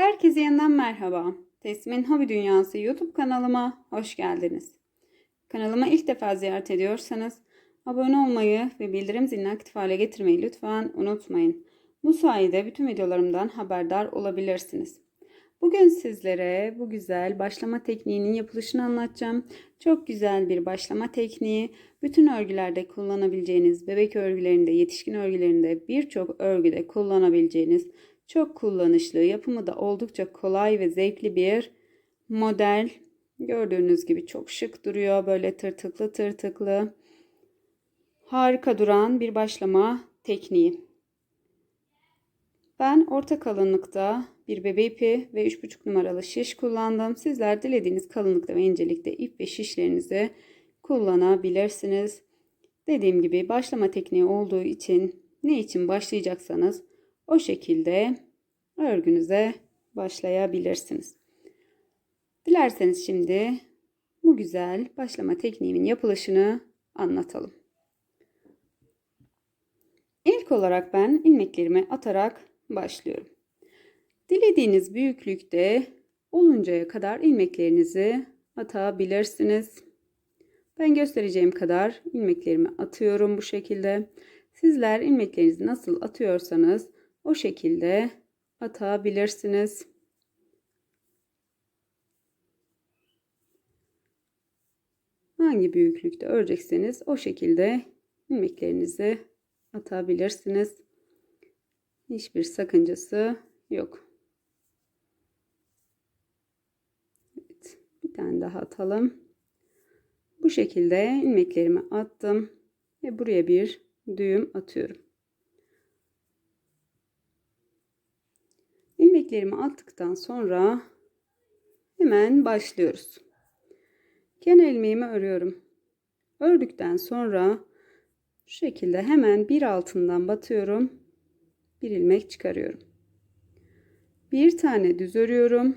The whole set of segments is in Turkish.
Herkese yeniden merhaba. Teslimin Hobi Dünyası YouTube kanalıma hoş geldiniz. Kanalıma ilk defa ziyaret ediyorsanız abone olmayı ve bildirim zilini aktif hale getirmeyi lütfen unutmayın. Bu sayede bütün videolarımdan haberdar olabilirsiniz. Bugün sizlere bu güzel başlama tekniğinin yapılışını anlatacağım. Çok güzel bir başlama tekniği. Bütün örgülerde kullanabileceğiniz, bebek örgülerinde, yetişkin örgülerinde, birçok örgüde kullanabileceğiniz çok kullanışlı, yapımı da oldukça kolay ve zevkli bir model. Gördüğünüz gibi çok şık duruyor. Böyle tırtıklı tırtıklı. Harika duran bir başlama tekniği. Ben orta kalınlıkta bir bebe ipi ve 3,5 numaralı şiş kullandım. Sizler dilediğiniz kalınlıkta ve incelikte ip ve şişlerinizi kullanabilirsiniz. Dediğim gibi başlama tekniği olduğu için ne için başlayacaksanız o şekilde örgünüze başlayabilirsiniz. Dilerseniz şimdi bu güzel başlama tekniğimin yapılışını anlatalım. İlk olarak ben ilmeklerimi atarak başlıyorum. Dilediğiniz büyüklükte oluncaya kadar ilmeklerinizi atabilirsiniz. Ben göstereceğim kadar ilmeklerimi atıyorum bu şekilde. Sizler ilmeklerinizi nasıl atıyorsanız o şekilde atabilirsiniz. Hangi büyüklükte örecekseniz o şekilde ilmeklerinizi atabilirsiniz. Hiçbir sakıncası yok. Evet, bir tane daha atalım. Bu şekilde ilmeklerimi attım ve buraya bir düğüm atıyorum. İlmeklerimi attıktan sonra hemen başlıyoruz. Kenar ilmeğimi örüyorum. Ördükten sonra şu şekilde hemen bir altından batıyorum. Bir ilmek çıkarıyorum. Bir tane düz örüyorum.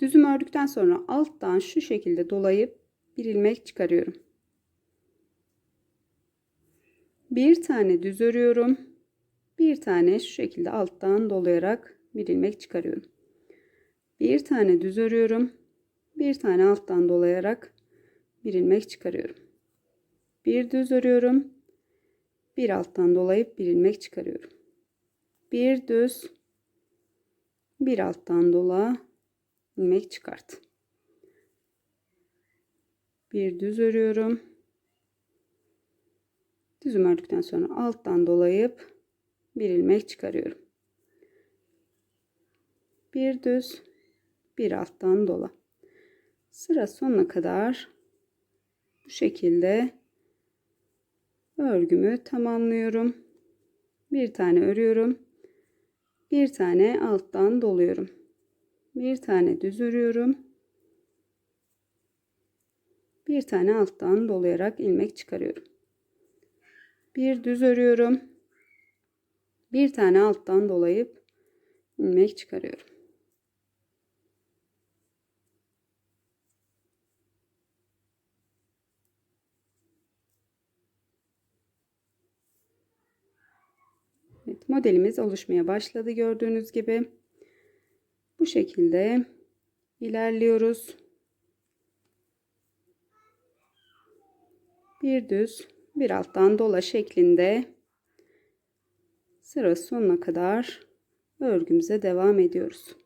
Düzüm ördükten sonra alttan şu şekilde dolayıp bir ilmek çıkarıyorum. Bir tane düz örüyorum bir tane şu şekilde alttan dolayarak bir ilmek çıkarıyorum. Bir tane düz örüyorum. Bir tane alttan dolayarak bir ilmek çıkarıyorum. Bir düz örüyorum. Bir alttan dolayıp bir ilmek çıkarıyorum. Bir düz bir alttan dola ilmek çıkart. Bir düz örüyorum. Düzüm ördükten sonra alttan dolayıp bir ilmek çıkarıyorum. Bir düz, bir alttan dola. Sıra sonuna kadar bu şekilde örgümü tamamlıyorum. Bir tane örüyorum. Bir tane alttan doluyorum. Bir tane düz örüyorum. Bir tane alttan dolayarak ilmek çıkarıyorum. Bir düz örüyorum bir tane alttan dolayıp ilmek çıkarıyorum. Evet, modelimiz oluşmaya başladı gördüğünüz gibi. Bu şekilde ilerliyoruz. Bir düz, bir alttan dola şeklinde sıra sonuna kadar örgümüze devam ediyoruz.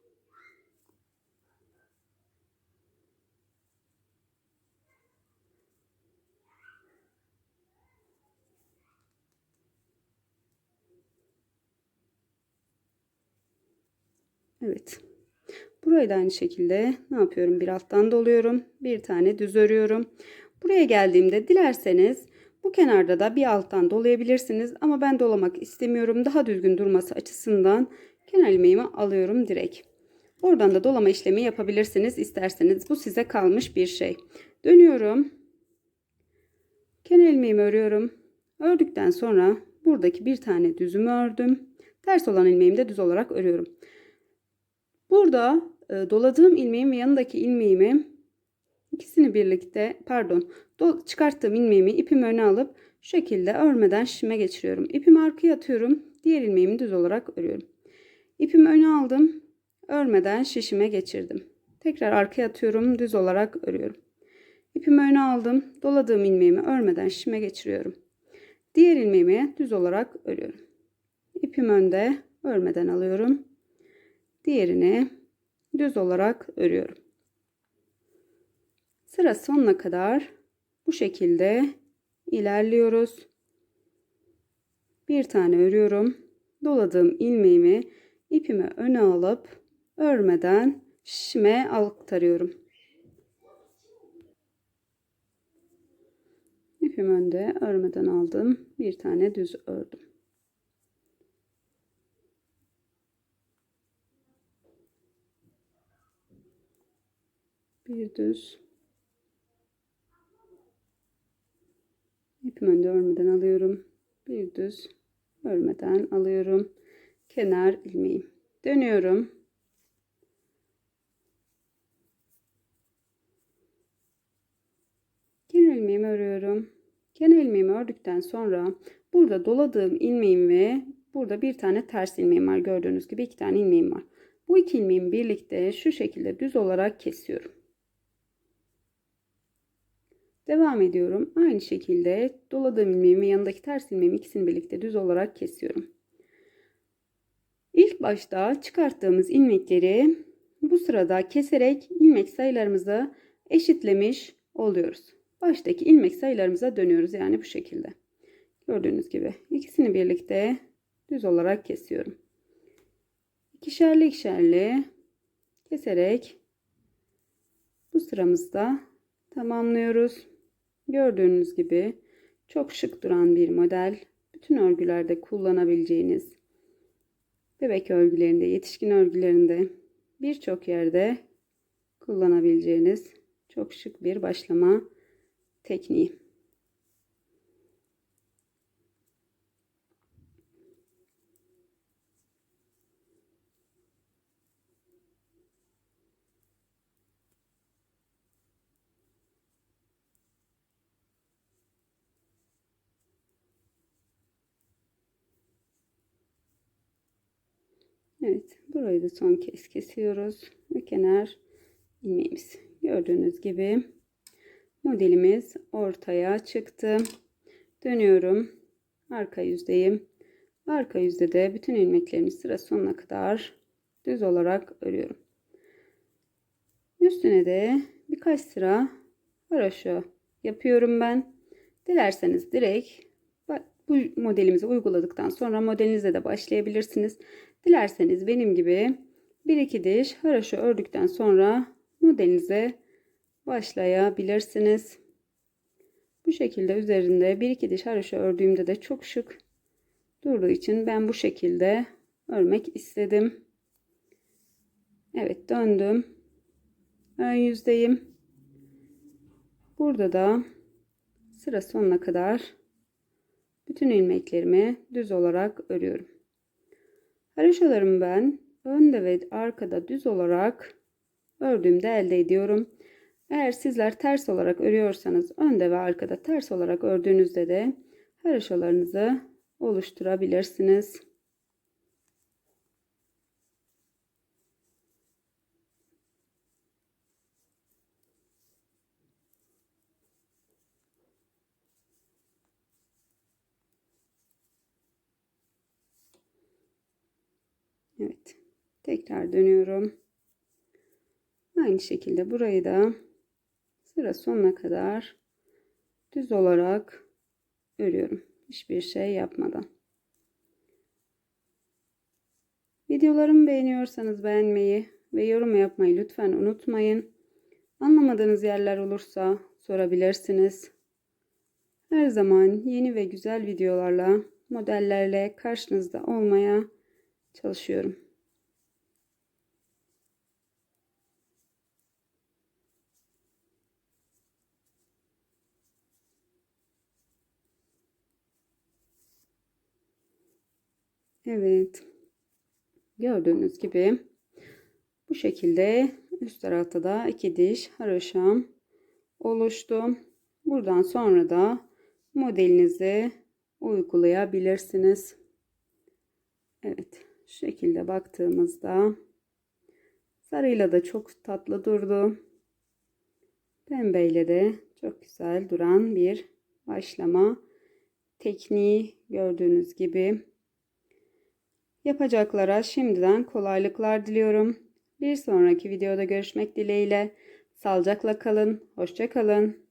Evet. Burayı da aynı şekilde ne yapıyorum? Bir alttan doluyorum. Bir tane düz örüyorum. Buraya geldiğimde dilerseniz bu kenarda da bir alttan dolayabilirsiniz ama ben dolamak istemiyorum. Daha düzgün durması açısından kenar ilmeğimi alıyorum direkt. Oradan da dolama işlemi yapabilirsiniz isterseniz. Bu size kalmış bir şey. Dönüyorum. Kenar ilmeğimi örüyorum. Ördükten sonra buradaki bir tane düzümü ördüm. Ters olan ilmeğimi de düz olarak örüyorum. Burada e, doladığım ilmeğin ve yanındaki ilmeğimi İkisini birlikte pardon çıkarttığım ilmeğimi ipim öne alıp şu şekilde örmeden şişime geçiriyorum. İpimi arkaya atıyorum. Diğer ilmeğimi düz olarak örüyorum. İpimi öne aldım. Örmeden şişime geçirdim. Tekrar arkaya atıyorum. Düz olarak örüyorum. İpimi öne aldım. Doladığım ilmeğimi örmeden şişime geçiriyorum. Diğer ilmeğimi düz olarak örüyorum. İpim önde örmeden alıyorum. Diğerini düz olarak örüyorum. Sıra sonuna kadar bu şekilde ilerliyoruz. Bir tane örüyorum. Doladığım ilmeğimi ipimi öne alıp örmeden şişime aktarıyorum. İpim önde örmeden aldım. Bir tane düz ördüm. Bir düz. İpim önde örmeden alıyorum. Bir düz örmeden alıyorum. Kenar ilmeğim. Dönüyorum. Kenar ilmeğimi örüyorum. Kenar ilmeğimi ördükten sonra burada doladığım ilmeğim ve burada bir tane ters ilmeğim var. Gördüğünüz gibi iki tane ilmeğim var. Bu iki ilmeğimi birlikte şu şekilde düz olarak kesiyorum. Devam ediyorum. Aynı şekilde doladığım ilmeğimi yanındaki ters ilmeğimi ikisini birlikte düz olarak kesiyorum. İlk başta çıkarttığımız ilmekleri bu sırada keserek ilmek sayılarımızı eşitlemiş oluyoruz. Baştaki ilmek sayılarımıza dönüyoruz yani bu şekilde. Gördüğünüz gibi ikisini birlikte düz olarak kesiyorum. İkişerli ikişerli keserek bu sıramızda tamamlıyoruz. Gördüğünüz gibi çok şık duran bir model. Bütün örgülerde kullanabileceğiniz bebek örgülerinde, yetişkin örgülerinde birçok yerde kullanabileceğiniz çok şık bir başlama tekniği. Evet, burayı da son kez kesiyoruz ve kenar ilmeğimiz. Gördüğünüz gibi modelimiz ortaya çıktı. Dönüyorum. Arka yüzdeyim. Arka yüzde de bütün ilmeklerimi sıra sonuna kadar düz olarak örüyorum. Üstüne de birkaç sıra haroşa yapıyorum ben. Dilerseniz direkt bu modelimizi uyguladıktan sonra modelinize de başlayabilirsiniz. Dilerseniz benim gibi bir iki diş haroşa ördükten sonra modelinize başlayabilirsiniz. Bu şekilde üzerinde bir iki diş haroşa ördüğümde de çok şık durduğu için ben bu şekilde örmek istedim. Evet döndüm. Ön yüzdeyim. Burada da sıra sonuna kadar bütün ilmeklerimi düz olarak örüyorum. Haroşalarımı ben önde ve arkada düz olarak ördüğümde elde ediyorum. Eğer sizler ters olarak örüyorsanız önde ve arkada ters olarak ördüğünüzde de haroşalarınızı oluşturabilirsiniz. Evet. Tekrar dönüyorum. Aynı şekilde burayı da sıra sonuna kadar düz olarak örüyorum. Hiçbir şey yapmadan. Videolarımı beğeniyorsanız beğenmeyi ve yorum yapmayı lütfen unutmayın. Anlamadığınız yerler olursa sorabilirsiniz. Her zaman yeni ve güzel videolarla, modellerle karşınızda olmaya çalışıyorum. Evet. Gördüğünüz gibi bu şekilde üst tarafta da iki diş haroşam oluştu. Buradan sonra da modelinizi uygulayabilirsiniz. Evet. Şu şekilde baktığımızda sarıyla da çok tatlı durdu. Pembeyle de çok güzel duran bir başlama tekniği gördüğünüz gibi. Yapacaklara şimdiden kolaylıklar diliyorum. Bir sonraki videoda görüşmek dileğiyle. Sağlıcakla kalın. Hoşça kalın.